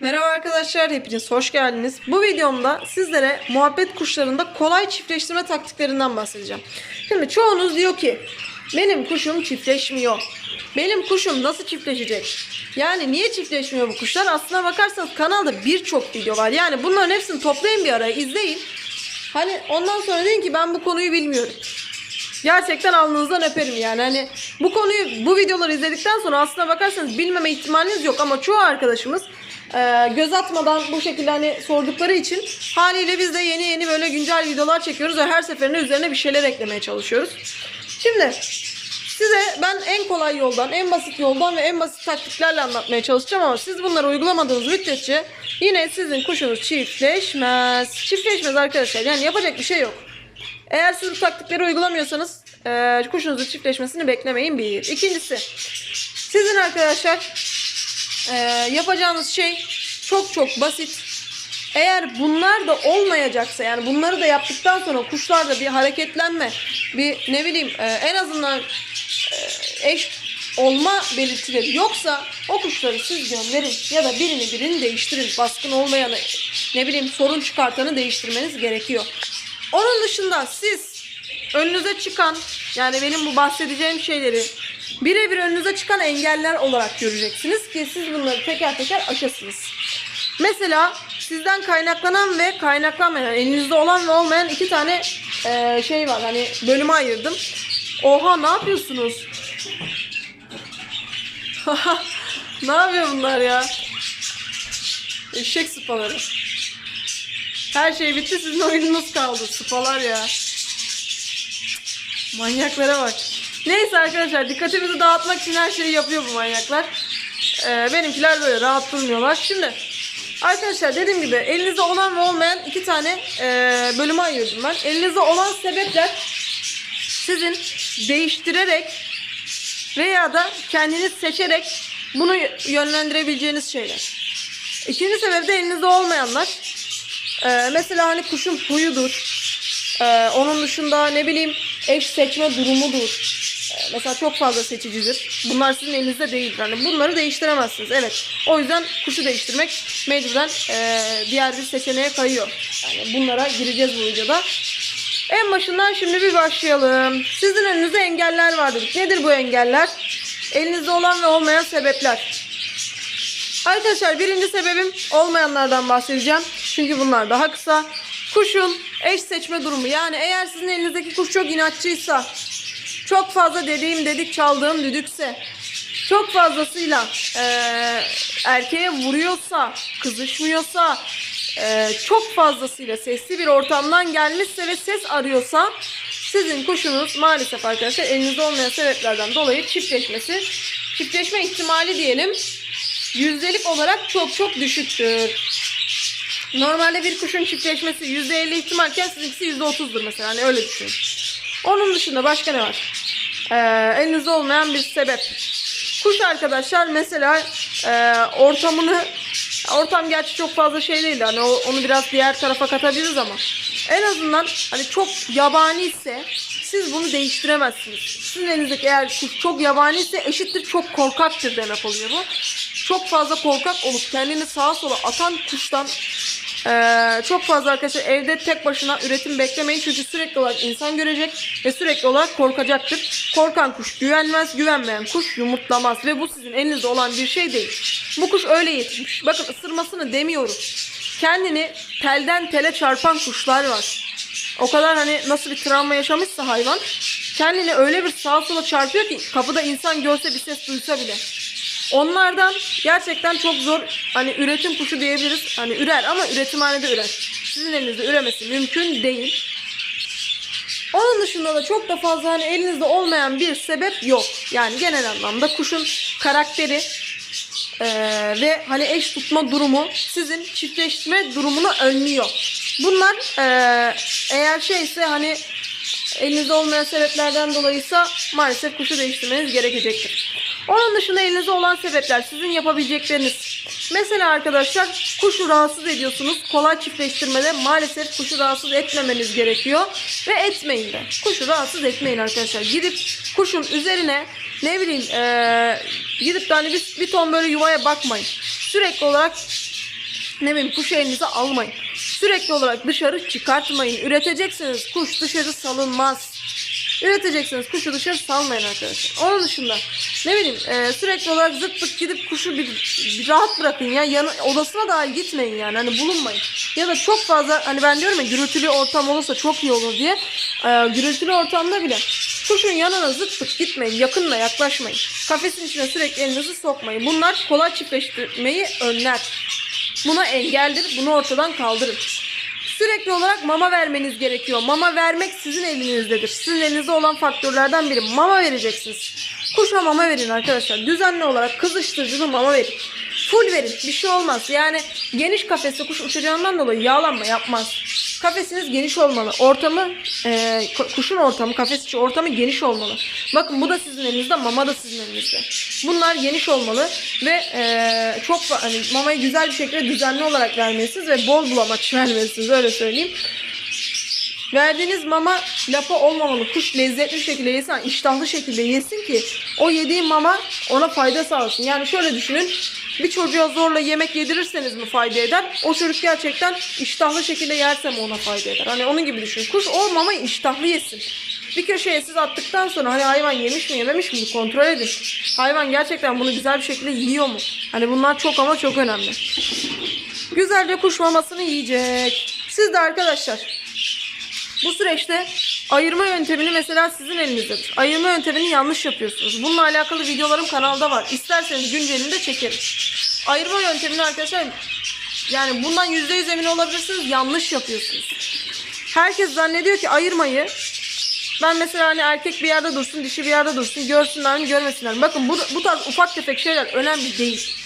Merhaba arkadaşlar, hepiniz hoş geldiniz. Bu videomda sizlere muhabbet kuşlarında kolay çiftleştirme taktiklerinden bahsedeceğim. Şimdi çoğunuz diyor ki, benim kuşum çiftleşmiyor. Benim kuşum nasıl çiftleşecek? Yani niye çiftleşmiyor bu kuşlar? Aslına bakarsanız kanalda birçok video var. Yani bunların hepsini toplayın bir araya, izleyin. Hani ondan sonra deyin ki ben bu konuyu bilmiyorum. Gerçekten alnınızdan öperim yani. Hani bu konuyu bu videoları izledikten sonra aslına bakarsanız bilmeme ihtimaliniz yok ama çoğu arkadaşımız e, göz atmadan bu şekilde hani sordukları için haliyle biz de yeni yeni böyle güncel videolar çekiyoruz ve her seferinde üzerine bir şeyler eklemeye çalışıyoruz. Şimdi size ben en kolay yoldan, en basit yoldan ve en basit taktiklerle anlatmaya çalışacağım ama siz bunları uygulamadığınız müddetçe yine sizin kuşunuz çiftleşmez. Çiftleşmez arkadaşlar. Yani yapacak bir şey yok. Eğer siz bu taktikleri uygulamıyorsanız eee kuşunuzun çiftleşmesini beklemeyin bir. İkincisi sizin arkadaşlar eee, yapacağınız şey çok çok basit. Eğer bunlar da olmayacaksa yani bunları da yaptıktan sonra kuşlarda bir hareketlenme, bir ne bileyim eee, en azından eee, eş olma belirtileri yoksa o kuşları siz gönderin ya da birini birini değiştirin. Baskın olmayanı ne bileyim sorun çıkartanı değiştirmeniz gerekiyor. Onun dışında siz önünüze çıkan yani benim bu bahsedeceğim şeyleri birebir önünüze çıkan engeller olarak göreceksiniz ki siz bunları teker teker aşasınız. Mesela sizden kaynaklanan ve kaynaklanmayan elinizde olan ve olmayan iki tane eee, şey var hani bölüme ayırdım. Oha ne yapıyorsunuz? ne yapıyor bunlar ya? Eşek sıpaları. Her şey bitti sizin oyununuz kaldı. Sıpalar ya. Manyaklara bak. Neyse arkadaşlar dikkatimizi dağıtmak için her şeyi yapıyor bu manyaklar. Ee, benimkiler böyle rahat durmuyorlar. Şimdi arkadaşlar dediğim gibi elinizde olan ve olmayan iki tane e, bölüme ayırdım ben. Elinizde olan sebepler sizin değiştirerek veya da kendiniz seçerek bunu yönlendirebileceğiniz şeyler. İkinci sebep de elinizde olmayanlar. Ee, mesela hani kuşun huyudur. Ee, onun dışında ne bileyim eş seçme durumudur. Mesela çok fazla seçicidir. Bunlar sizin elinizde değil. Yani bunları değiştiremezsiniz. Evet. O yüzden kuşu değiştirmek mecburen e, diğer bir seçeneğe kayıyor. Yani bunlara gireceğiz bu videoda. En başından şimdi bir başlayalım. Sizin önünüzde engeller var dedik. Nedir bu engeller? Elinizde olan ve olmayan sebepler. Arkadaşlar birinci sebebim olmayanlardan bahsedeceğim. Çünkü bunlar daha kısa. Kuşun eş seçme durumu. Yani eğer sizin elinizdeki kuş çok inatçıysa, çok fazla dediğim dedik çaldığım düdükse, çok fazlasıyla eee, erkeğe vuruyorsa, kızışmıyorsa, eee, çok fazlasıyla sesli bir ortamdan gelmişse ve ses arıyorsa sizin kuşunuz maalesef arkadaşlar elinizde olmayan sebeplerden dolayı çiftleşmesi, çiftleşme ihtimali diyelim yüzdelik olarak çok çok düşüktür. Normalde bir kuşun çiftleşmesi %50 ihtimalken sizinkisi %30'dur mesela. Hani öyle düşünün. Onun dışında başka ne var? Ee, elinizde olmayan bir sebep. Kuş arkadaşlar mesela e, ortamını ortam gerçi çok fazla şey değil hani onu biraz diğer tarafa katabiliriz ama en azından hani çok yabani ise siz bunu değiştiremezsiniz. Sizin elinizdeki eğer kuş çok yabani ise eşittir çok korkaktır demek oluyor bu. Çok fazla korkak olup kendini sağa sola atan kuştan ee, çok fazla arkadaşlar evde tek başına üretim beklemeyin çünkü sürekli olarak insan görecek ve sürekli olarak korkacaktır. Korkan kuş güvenmez, güvenmeyen kuş yumurtlamaz ve bu sizin elinizde olan bir şey değil. Bu kuş öyle yetişmiş. Bakın ısırmasını demiyorum. Kendini telden tele çarpan kuşlar var. O kadar hani nasıl bir travma yaşamışsa hayvan kendini öyle bir sağa sola çarpıyor ki kapıda insan görse bir ses duysa bile. Onlardan gerçekten çok zor hani üretim kuşu diyebiliriz. Hani ürer ama üretimhanede ürer. Sizin elinizde üremesi mümkün değil. Onun dışında da çok da fazla hani elinizde olmayan bir sebep yok. Yani genel anlamda kuşun karakteri eee, ve hani eş tutma durumu sizin çiftleşme durumunu önlüyor. Bunlar eee, eğer şeyse hani elinizde olmayan sebeplerden dolayıysa maalesef kuşu değiştirmeniz gerekecektir. Onun dışında elinizde olan sebepler sizin yapabilecekleriniz. Mesela arkadaşlar kuşu rahatsız ediyorsunuz. Kolay çiftleştirmede maalesef kuşu rahatsız etmemeniz gerekiyor. Ve etmeyin de. Kuşu rahatsız etmeyin arkadaşlar. Gidip kuşun üzerine ne bileyim eee, gidip de hani bir, bir ton böyle yuvaya bakmayın. Sürekli olarak ne bileyim kuşu elinize almayın. Sürekli olarak dışarı çıkartmayın. Üreteceksiniz. Kuş dışarı salınmaz. Üreteceksiniz. Kuşu dışarı salmayın arkadaşlar. Onun dışında ne bileyim e, sürekli olarak zıp zıp gidip kuşu bir, bir rahat bırakın ya. Yanı, odasına dahi gitmeyin yani. Hani bulunmayın. Ya da çok fazla hani ben diyorum ya gürültülü ortam olursa çok iyi olur diye. E, gürültülü ortamda bile kuşun yanına zıp zıp gitmeyin. Yakınla yaklaşmayın. Kafesin içine sürekli elinizi sokmayın. Bunlar kolay çiftleştirmeyi önler. Buna engeldir. Bunu ortadan kaldırın. Sürekli olarak mama vermeniz gerekiyor. Mama vermek sizin elinizdedir. Sizin elinizde olan faktörlerden biri. Mama vereceksiniz. Kuşa mama verin arkadaşlar. Düzenli olarak kızıştırıcılı mama verin. Full verin. Bir şey olmaz. Yani geniş kafeste kuş uçacağından dolayı yağlanma yapmaz. Kafesiniz geniş olmalı. Ortamı, e, ku- kuşun ortamı, kafes içi ortamı geniş olmalı. Bakın bu da sizin elinizde, mama da sizin elinizde. Bunlar geniş olmalı ve e, çok hani mamayı güzel bir şekilde düzenli olarak vermelisiniz ve bol bulamaç vermelisiniz öyle söyleyeyim. Verdiğiniz mama lapa olmamalı. Kuş lezzetli şekilde yesin, iştahlı şekilde yesin ki o yediği mama ona fayda sağlasın. Yani şöyle düşünün. Bir çocuğa zorla yemek yedirirseniz mi fayda eder? O çocuk gerçekten iştahlı şekilde yerse mi ona fayda eder? Hani onun gibi düşünün. Kuş o mamayı iştahlı yesin. Bir köşeye siz attıktan sonra hani hayvan yemiş mi yememiş mi kontrol edin. Hayvan gerçekten bunu güzel bir şekilde yiyor mu? Hani bunlar çok ama çok önemli. Güzelce kuş mamasını yiyecek. Siz de arkadaşlar bu süreçte ayırma yöntemini mesela sizin elinizdedir. Ayırma yöntemini yanlış yapıyorsunuz. Bununla alakalı videolarım kanalda var. İsterseniz güncelini de çekerim. Ayırma yöntemini arkadaşlar yani bundan %100 emin olabilirsiniz yanlış yapıyorsunuz. Herkes zannediyor ki ayırmayı ben mesela hani erkek bir yerde dursun, dişi bir yerde dursun, görsünler mi, görmesinler mi? Bakın bu, bu tarz ufak tefek şeyler önemli değil.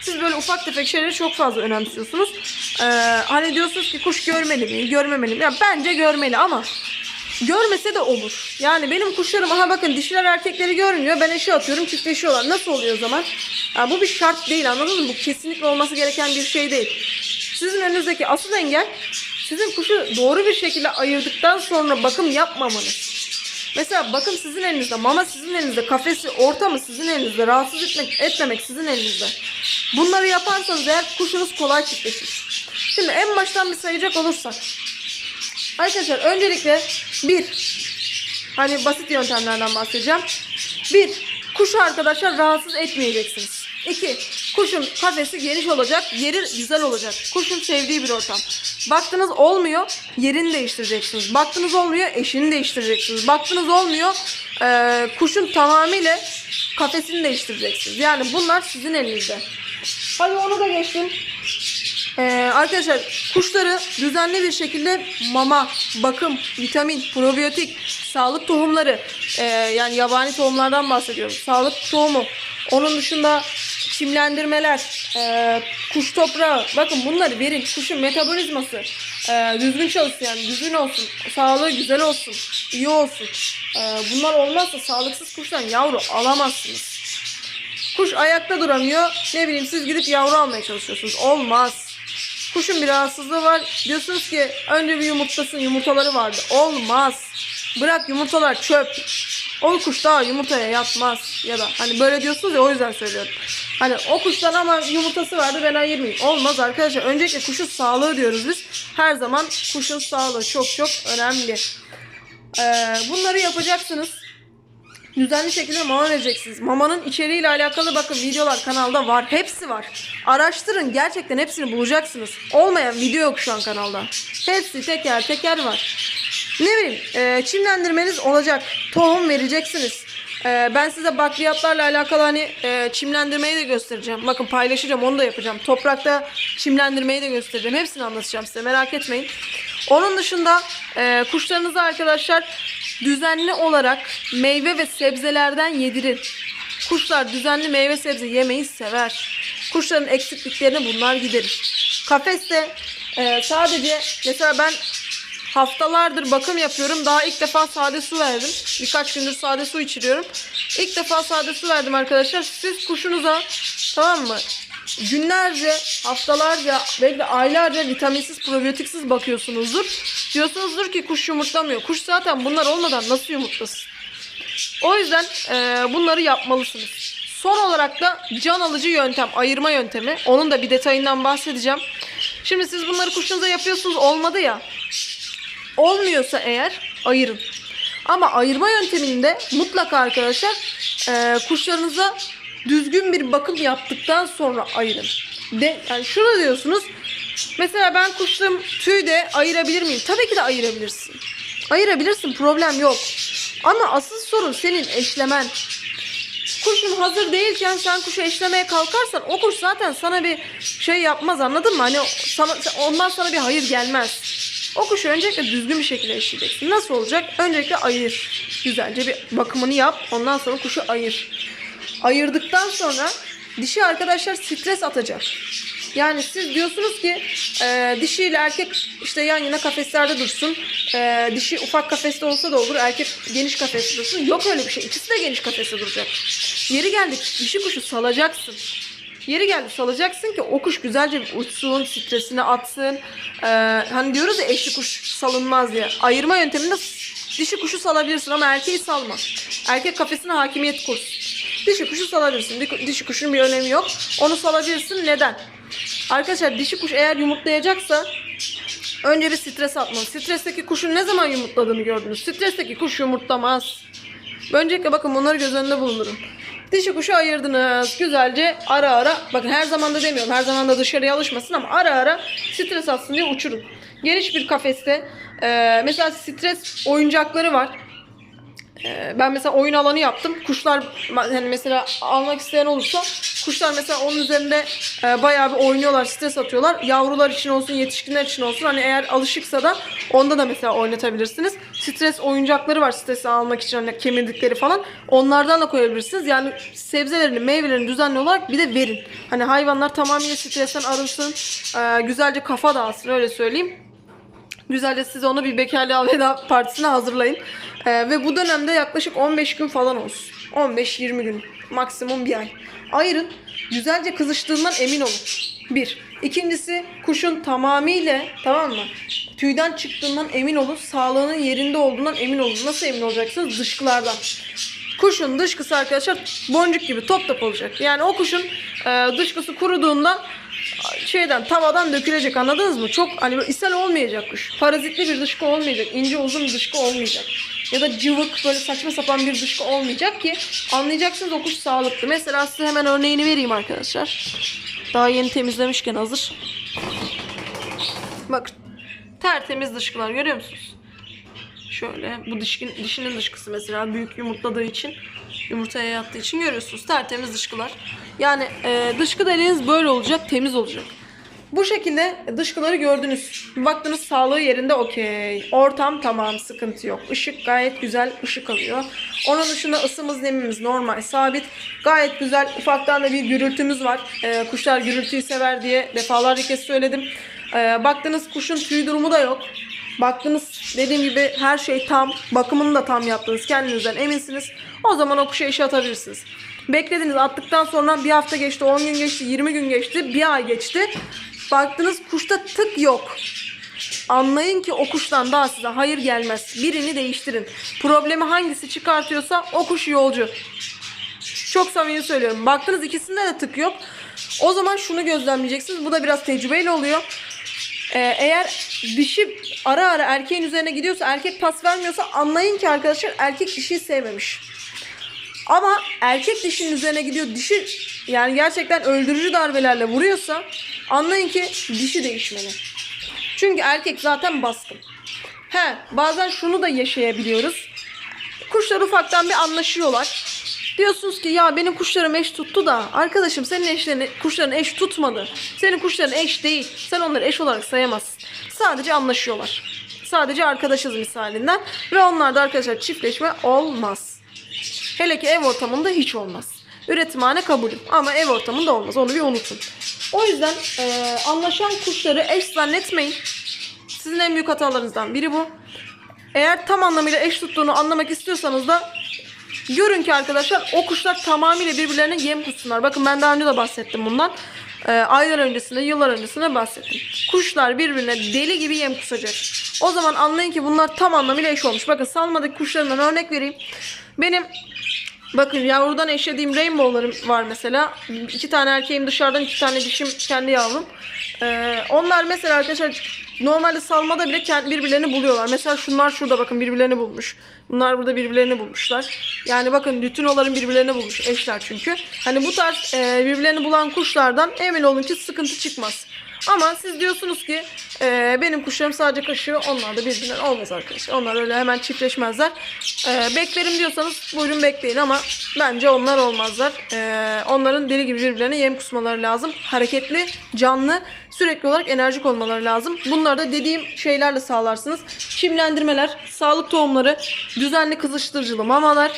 Siz böyle ufak tefek şeyleri çok fazla önemsiyorsunuz. Ee, hani diyorsunuz ki kuş görmeli mi, görmemeli mi? Ya bence görmeli ama görmese de olur. Yani benim kuşlarım aha bakın dişiler erkekleri görmüyor. Ben eşi atıyorum çiftleşiyorlar. Nasıl oluyor o zaman? Ya bu bir şart değil anladınız mı? Bu kesinlikle olması gereken bir şey değil. Sizin önünüzdeki asıl engel sizin kuşu doğru bir şekilde ayırdıktan sonra bakım yapmamanız. Mesela bakım sizin elinizde, mama sizin elinizde, kafesi, ortamı sizin elinizde, rahatsız etmek, etmemek sizin elinizde. Bunları yaparsanız eğer kuşunuz kolay çiftleşir. Şimdi en baştan bir sayacak olursak. Arkadaşlar öncelikle bir, hani basit yöntemlerden bahsedeceğim. Bir, kuşu arkadaşlar rahatsız etmeyeceksiniz. İki, kuşun kafesi geniş olacak, yeri güzel olacak. Kuşun sevdiği bir ortam. Baktınız olmuyor, yerini değiştireceksiniz. Baktınız olmuyor, eşini değiştireceksiniz. Baktınız olmuyor, eee, kuşun tamamıyla kafesini değiştireceksiniz. Yani bunlar sizin elinizde. Hadi onu da geçtim. Ee, arkadaşlar kuşları düzenli bir şekilde mama, bakım, vitamin, probiyotik, sağlık tohumları ee, yani yabani tohumlardan bahsediyorum. Sağlık tohumu. Onun dışında çimlendirmeler, ee, kuş toprağı. Bakın bunları verin. Kuşun metabolizması ee, düzgün çalışsın yani düzgün olsun. Sağlığı güzel olsun. iyi olsun. Ee, bunlar olmazsa sağlıksız kuştan yavru alamazsınız. Kuş ayakta duramıyor. Ne bileyim siz gidip yavru almaya çalışıyorsunuz. Olmaz. Kuşun bir rahatsızlığı var. Diyorsunuz ki önce bir yumurtlasın yumurtaları vardı. Olmaz. Bırak yumurtalar çöp. O kuş daha yumurtaya yatmaz. Ya da hani böyle diyorsunuz ya o yüzden söylüyorum. Hani o kuştan ama yumurtası vardı ben ayırmayayım. Olmaz arkadaşlar. Öncelikle kuşun sağlığı diyoruz biz. Her zaman kuşun sağlığı çok çok önemli. Ee, bunları yapacaksınız düzenli şekilde mama vereceksiniz. Mamanın içeriğiyle alakalı bakın videolar kanalda var. Hepsi var. Araştırın. Gerçekten hepsini bulacaksınız. Olmayan video yok şu an kanalda. Hepsi teker teker var. Ne bileyim e, çimlendirmeniz olacak. Tohum vereceksiniz. E, ben size bakliyatlarla alakalı hani e, çimlendirmeyi de göstereceğim. Bakın paylaşacağım onu da yapacağım. Toprakta çimlendirmeyi de göstereceğim. Hepsini anlatacağım size merak etmeyin. Onun dışında e, kuşlarınızı arkadaşlar düzenli olarak meyve ve sebzelerden yedirin. Kuşlar düzenli meyve sebze yemeyi sever. Kuşların eksikliklerini bunlar giderir. Kafeste e, sadece mesela ben haftalardır bakım yapıyorum. Daha ilk defa sade su verdim. Birkaç gündür sade su içiriyorum. İlk defa sade su verdim arkadaşlar. Siz kuşunuza tamam mı? Günlerce, haftalarca, belki aylarca vitaminsiz, probiyotiksiz bakıyorsunuzdur. Diyorsunuzdur ki kuş yumurtlamıyor. Kuş zaten bunlar olmadan nasıl yumurtlasın? O yüzden e, bunları yapmalısınız. Son olarak da can alıcı yöntem, ayırma yöntemi. Onun da bir detayından bahsedeceğim. Şimdi siz bunları kuşunuza yapıyorsunuz olmadı ya. Olmuyorsa eğer ayırın. Ama ayırma yönteminde mutlaka arkadaşlar e, kuşlarınıza düzgün bir bakım yaptıktan sonra ayırın. De, yani şunu diyorsunuz. Mesela ben kuşlarım tüyde ayırabilir miyim? Tabii ki de ayırabilirsin. Ayırabilirsin problem yok. Ama asıl sorun senin eşlemen. Kuşun hazır değilken sen kuşu eşlemeye kalkarsan o kuş zaten sana bir şey yapmaz anladın mı? Hani sana, ondan sana bir hayır gelmez. O kuşu öncelikle düzgün bir şekilde eşleyeceksin. Nasıl olacak? Öncelikle ayır. Güzelce bir bakımını yap. Ondan sonra kuşu ayır. Ayırdıktan sonra dişi arkadaşlar stres atacak. Yani siz diyorsunuz ki e, dişi ile erkek işte yan yana kafeslerde dursun. E, dişi ufak kafeste olsa da olur. Erkek geniş kafeste dursun. Yok öyle bir şey. İkisi de geniş kafeste duracak. Yeri geldik dişi kuşu salacaksın. Yeri geldi salacaksın ki o kuş güzelce uçsun, stresini atsın. Ee, hani diyoruz ya eşli kuş salınmaz diye. Ayırma yönteminde dişi kuşu salabilirsin ama erkeği salma. Erkek kafesine hakimiyet kursun. Dişi kuşu salabilirsin. Di- Dişi kuşun bir önemi yok. Onu salabilirsin. Neden? Arkadaşlar dişi kuş eğer yumurtlayacaksa önce bir stres atmalı. Stresteki kuşun ne zaman yumurtladığını gördünüz. Stresteki kuş yumurtlamaz. Öncelikle bakın bunları göz önünde bulundurun. Dişi kuşu ayırdınız. Güzelce ara ara bakın her zaman da demiyorum. Her zaman da dışarıya alışmasın ama ara ara stres atsın diye uçurun. Geniş bir kafeste e, mesela stres oyuncakları var. E, ben mesela oyun alanı yaptım. Kuşlar yani mesela almak isteyen olursa kuşlar mesela onun üzerinde e, bayağı bir oynuyorlar, stres atıyorlar. Yavrular için olsun, yetişkinler için olsun. Hani eğer alışıksa da onda da mesela oynatabilirsiniz. Stres oyuncakları var stresi almak için hani kemirdikleri falan. Onlardan da koyabilirsiniz. Yani sebzelerini, meyvelerini düzenli olarak bir de verin. Hani hayvanlar tamamıyla stresten arınsın. e, güzelce kafa dağılsın öyle söyleyeyim. Güzelce siz onu bir bekarlığa veda partisine hazırlayın. Ee, ve bu dönemde yaklaşık 15 gün falan olsun. 15-20 gün. Maksimum bir ay. Ayırın. Güzelce kızıştığından emin olun. Bir. İkincisi kuşun tamamıyla tamam mı? Tüyden çıktığından emin olun. Sağlığının yerinde olduğundan emin olun. Nasıl emin olacaksınız? Dışkılardan. Kuşun dışkısı arkadaşlar boncuk gibi top top olacak. Yani o kuşun e, dışkısı kuruduğunda şeyden tavadan dökülecek anladınız mı? Çok hani böyle ishal olmayacak kuş. Parazitli bir dışkı olmayacak. ince uzun bir dışkı olmayacak. Ya da cıvık böyle saçma sapan bir dışkı olmayacak ki anlayacaksınız o kuş sağlıklı. Mesela size hemen örneğini vereyim arkadaşlar. Daha yeni temizlemişken hazır. Bakın. Tertemiz dışkılar görüyor musunuz? Şöyle bu dişkin, dişinin dışkısı mesela büyük yumurtladığı için yumurtaya yattığı için görüyorsunuz tertemiz dışkılar. Yani e, dışkı deliğiniz böyle olacak temiz olacak. Bu şekilde dışkıları gördünüz. Baktınız sağlığı yerinde okey. Ortam tamam sıkıntı yok. Işık gayet güzel ışık alıyor. Onun dışında ısımız nemimiz normal sabit. Gayet güzel ufaktan da bir gürültümüz var. E, kuşlar gürültüyü sever diye defalarca kez söyledim. E, baktınız kuşun tüy durumu da yok. Baktınız dediğim gibi her şey tam. Bakımını da tam yaptınız. Kendinizden eminsiniz. O zaman o kuşa işe atabilirsiniz. Beklediniz attıktan sonra bir hafta geçti, 10 gün geçti, 20 gün geçti, bir ay geçti. Baktınız kuşta tık yok. Anlayın ki o kuştan daha size hayır gelmez. Birini değiştirin. Problemi hangisi çıkartıyorsa o kuş yolcu. Çok samimi söylüyorum. Baktınız ikisinde de tık yok. O zaman şunu gözlemleyeceksiniz. Bu da biraz tecrübeyle oluyor. Ee, eğer dişi ara ara erkeğin üzerine gidiyorsa erkek pas vermiyorsa anlayın ki arkadaşlar erkek dişiyi sevmemiş. Ama erkek dişinin üzerine gidiyor dişi yani gerçekten öldürücü darbelerle vuruyorsa anlayın ki dişi değişmeli. Çünkü erkek zaten baskın. He bazen şunu da yaşayabiliyoruz. Kuşlar ufaktan bir anlaşıyorlar. Diyorsunuz ki ya benim kuşlarım eş tuttu da arkadaşım senin eşlerin kuşların eş tutmadı. Senin kuşların eş değil. Sen onları eş olarak sayamazsın. Sadece anlaşıyorlar. Sadece arkadaşız misalinden ve onlarda arkadaşlar çiftleşme olmaz. Hele ki ev ortamında hiç olmaz. Üretimhane kabulüm ama ev ortamında olmaz. Onu bir unutun. O yüzden eee, anlaşan kuşları eş zannetmeyin. Sizin en büyük hatalarınızdan biri bu. Eğer tam anlamıyla eş tuttuğunu anlamak istiyorsanız da görün ki arkadaşlar o kuşlar tamamıyla birbirlerine yem kussunlar. Bakın ben daha önce de bahsettim bundan. Ee, aylar öncesinde, yıllar öncesinde bahsettim. Kuşlar birbirine deli gibi yem kusacak. O zaman anlayın ki bunlar tam anlamıyla eş olmuş. Bakın salmadaki kuşlarımdan örnek vereyim. Benim Bakın yavrudan eşlediğim rainbow'larım var mesela. İki tane erkeğim dışarıdan, iki tane dişim kendi yavrum. Ee, onlar mesela arkadaşlar normalde salmada bile kendi birbirlerini buluyorlar. Mesela şunlar şurada bakın birbirlerini bulmuş. Bunlar burada birbirlerini bulmuşlar. Yani bakın lütinoların birbirlerini bulmuş. Eşler çünkü. Hani bu tarz e, birbirlerini bulan kuşlardan emin olun ki sıkıntı çıkmaz. Ama siz diyorsunuz ki e, benim kuşlarım sadece kaşıyor. Onlar da birbirinden olmaz arkadaşlar. Onlar öyle hemen çiftleşmezler. E, beklerim diyorsanız buyurun bekleyin ama bence onlar olmazlar. E, onların deli gibi birbirlerine yem kusmaları lazım. Hareketli, canlı, sürekli olarak enerjik olmaları lazım. Bunları da dediğim şeylerle sağlarsınız. Çimlendirmeler, sağlık tohumları, düzenli kızıştırıcılı mamalar,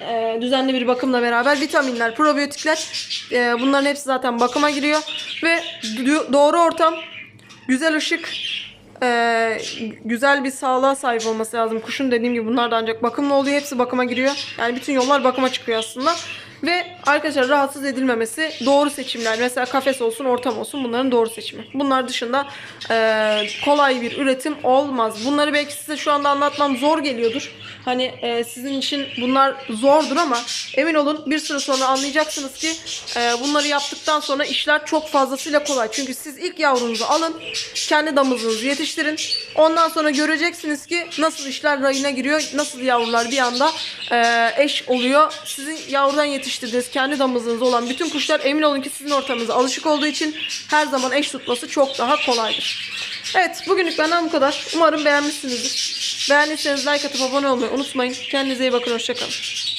e, düzenli bir bakımla beraber vitaminler, probiyotikler e, bunların hepsi zaten bakıma giriyor ve doğru ortam, güzel ışık, e, güzel bir sağlığa sahip olması lazım. Kuşun dediğim gibi bunlar da ancak bakımla oluyor. Hepsi bakıma giriyor. Yani bütün yollar bakıma çıkıyor aslında. Ve arkadaşlar rahatsız edilmemesi doğru seçimler. Mesela kafes olsun, ortam olsun bunların doğru seçimi. Bunlar dışında e, kolay bir üretim olmaz. Bunları belki size şu anda anlatmam zor geliyordur. Hani e, sizin için bunlar zordur ama emin olun bir süre sonra anlayacaksınız ki e, bunları yaptıktan sonra işler çok fazlasıyla kolay. Çünkü siz ilk yavrunuzu alın, kendi damızınızı yetiştirin. Ondan sonra göreceksiniz ki nasıl işler rayına giriyor, nasıl yavrular bir anda e, eş oluyor. Sizin yavrudan yetiştirdiğiniz kendi damızınız olan bütün kuşlar emin olun ki sizin ortamınıza alışık olduğu için her zaman eş tutması çok daha kolaydır. Evet bugünlük benden bu kadar. Umarım beğenmişsinizdir. Beğendiyseniz like atıp abone olmayı unutmayın. Kendinize iyi bakın. Hoşçakalın.